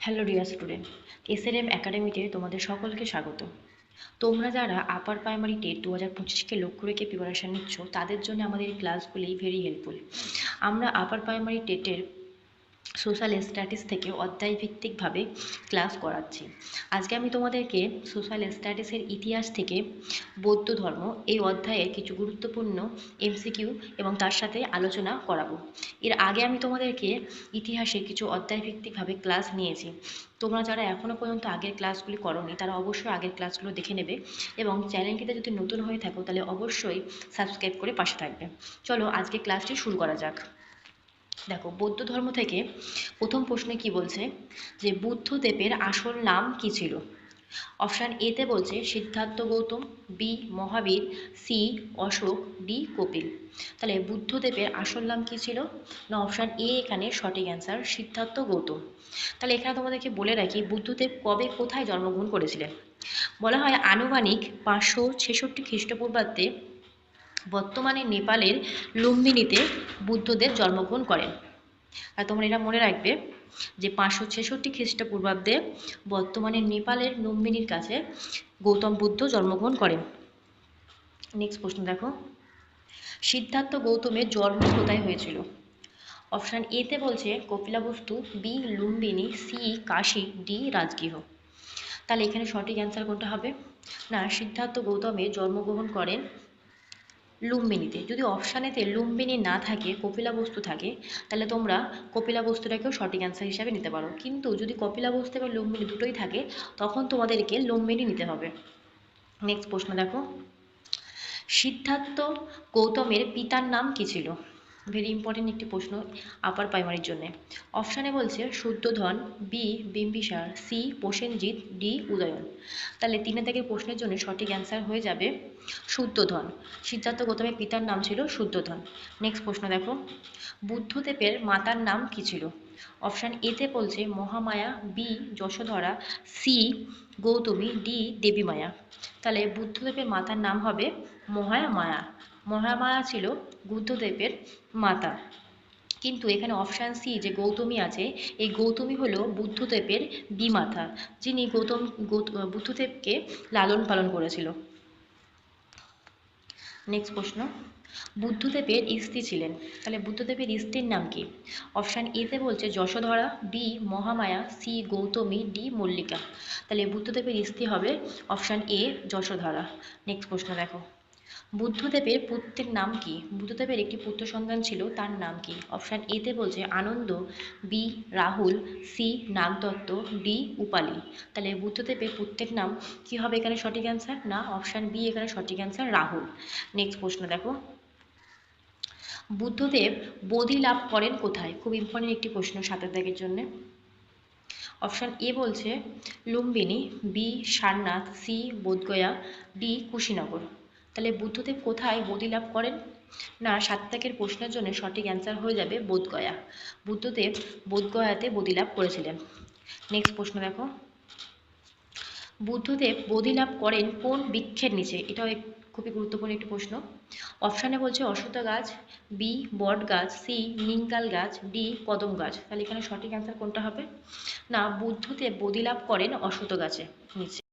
Hello dear student SLM একাডেমিতে তোমাদের সকলকে স্বাগত। তোমরা যারা আপার প্রাইমারি টেট দু হাজার পঁচিশকে লক্ষ্য রেখে প্রিপারেশান নিচ্ছ, তাদের জন্য আমাদের এই ক্লাসগুলি ভেরি হেল্পফুল আমরা আপার প্রাইমারি টেটের সোশ্যাল স্ট্যাটিস থেকে অধ্যায়ভিত্তিকভাবে ক্লাস করাচ্ছি। আজকে আমি তোমাদেরকে সোশ্যাল স্ট্যাটিসের ইতিহাস থেকে বৌদ্ধ ধর্ম এই অধ্যায়ের কিছু গুরুত্বপূর্ণ এমসিকিউ এবং তার সাথে আলোচনা করাবো। এর আগে আমি তোমাদেরকে ইতিহাসে কিছু অধ্যায়ভিত্তিকভাবে ক্লাস নিয়েছি। তোমরা যারা এখনও পর্যন্ত আগের ক্লাসগুলি করনি, তারা অবশ্যই আগের ক্লাসগুলো দেখে নেবে এবং চ্যানেলটিতে যদি নতুন হয়ে থাকো, তাহলে অবশ্যই সাবস্ক্রাইব করে পাশে থাকবে। চলো আজকে ক্লাসটি শুরু করা যাক। দেখো, বৌদ্ধ ধর্ম থেকে প্রথম প্রশ্নে কি বলছে? যে বুদ্ধদেবের আসল নাম কি ছিল? অপশান এতে বলছে Siddhartha Gautam B Mahavir C Ashoka D Kapil. তাহলে বুদ্ধদেবের আসল নাম কি ছিল? না, অপশান এ এখানে সঠিক অ্যান্সার সিদ্ধার্থ গৌতম। তাহলে এখানে তোমাদেরকে বলে রাখি বুদ্ধদেব কবে কোথায় জন্মগ্রহণ করেছিলেন? বলা হয় আনুমানিক পাঁচশো ছেষট্টি খ্রিস্টপূর্বাব্দে বর্তমানে নেপালের লুম্বিনীতে বুদ্ধদেব জন্মগ্রহণ করেন। আর তোমরা এটা মনে রাখবে যে পাঁচশো ছেষট্টি খ্রিস্টপূর্বাব্দে বর্তমানে নেপালের লুম্বিনীর কাছে গৌতম বুদ্ধ জন্মগ্রহণ করেন। নেক্সট প্রশ্ন দেখো। সিদ্ধার্থ গৌতমের জন্ম কোথায় হয়েছিল? অপশান এতে বলছে Kapilavastu B Lumbini C Kashi D Rajagriha. তাহলে এখানে সঠিক অ্যান্সার কোনটা হবে? না, সিদ্ধার্থ গৌতমে জন্মগ্রহণ করেন লুম্বিনীতে। যদি অপশানেতে লুম্বিনী না থাকে, কপিলা বস্তু থাকে, তাহলে তোমরা কপিলা বস্তুটাকেও সঠিক অ্যান্সার হিসাবে নিতে পারো। কিন্তু যদি কপিলা বস্তু এবং লুম্বিনী দুটোই থাকে, তখন তোমাদেরকে লুম্বিনী নিতে হবে। নেক্সট প্রশ্ন দেখো। সিদ্ধার্থ গৌতমের পিতার নাম কী ছিল? ভেরি ইম্পর্টেন্ট একটি প্রশ্ন আপার প্রাইমারির জন্য। অপশানে বলছে Suddhodana B Bimbisara C Prasenjit D Udayan. তাহলে তিনে থেকে প্রশ্নের জন্য সঠিক অ্যান্সার হয়ে যাবে শুদ্ধধন সিদ্ধার্থ গৌতমের পিতার নাম ছিল শুদ্ধধন নেক্সট প্রশ্ন দেখো। বুদ্ধদেবের মাতার নাম কি ছিল? অপশান এতে বলছে, Mahamaya B Yashodhara C Gautami D Devimaya. তাহলে বুদ্ধদেবের মাতার নাম হবে মহামায়া। মহামায়া ছিল বুদ্ধদেবের মাতা। কিন্তু এখানে অপশান সি যে গৌতমী আছে, এই গৌতমী হলো বুদ্ধদেবের বিমাতা যিনি গৌতম বুদ্ধদেবকে লালন পালন করেছিল। নেক্সট প্রশ্ন। বুদ্ধদেবের স্ত্রী ছিলেন। তাহলে বুদ্ধদেবের স্ত্রীর নাম কি? অপশান এতে বলছে Yashodhara B Mahamaya C Gautami D Mallika. তাহলে বুদ্ধদেবের স্ত্রী হবে অপশান এ যশোধরা। নেক্সট প্রশ্ন দেখো। বুদ্ধদেবের পুত্রের নাম কি? বুদ্ধদেবের একটি পুত্র সন্তান ছিল, তার নাম কি? অপশান এতে বলছে Ananda B Rahul C Nagadatta D Upali. তাহলে বুদ্ধদেবের পুত্রের নাম কি হবে এখানে সঠিক অ্যান্সার না, অপশান বি এখানে সঠিক অ্যান্সার রাহুল। নেক্সট প্রশ্ন দেখো। বুদ্ধদেব বোধি লাভ করেন কোথায়? খুব ইম্পর্টেন্ট একটি প্রশ্ন সাতের দাগের জন্য। অপশান এ বলছে, Lumbini B Sarnath C Bodhgaya D Kushinagar. তাহলে বুদ্ধদেব কোথায় বোধি লাভ করেন? না সাত তাকের প্রশ্নের জন্য সঠিক অ্যান্সার হয়ে যাবে বোধগয়া। বুদ্ধদেব বোধগয়াতে বোধি লাভ করেছিলেন। নেক্সট প্রশ্ন দেখো। বুদ্ধদেব বোধি লাভ করেন কোন বৃক্ষের নিচে? এটাও খুবই গুরুত্বপূর্ণ একটি প্রশ্ন। অপশানে বলছে অশ্বত্থ গাছ বি বট গাছ সি নিমতাল গাছ ডি কদম গাছ। তাহলে এখানে সঠিক অ্যান্সার কোনটা হবে? না, বুদ্ধদেব বোধি লাভ করেন অশ্বত্থ গাছে নিচে।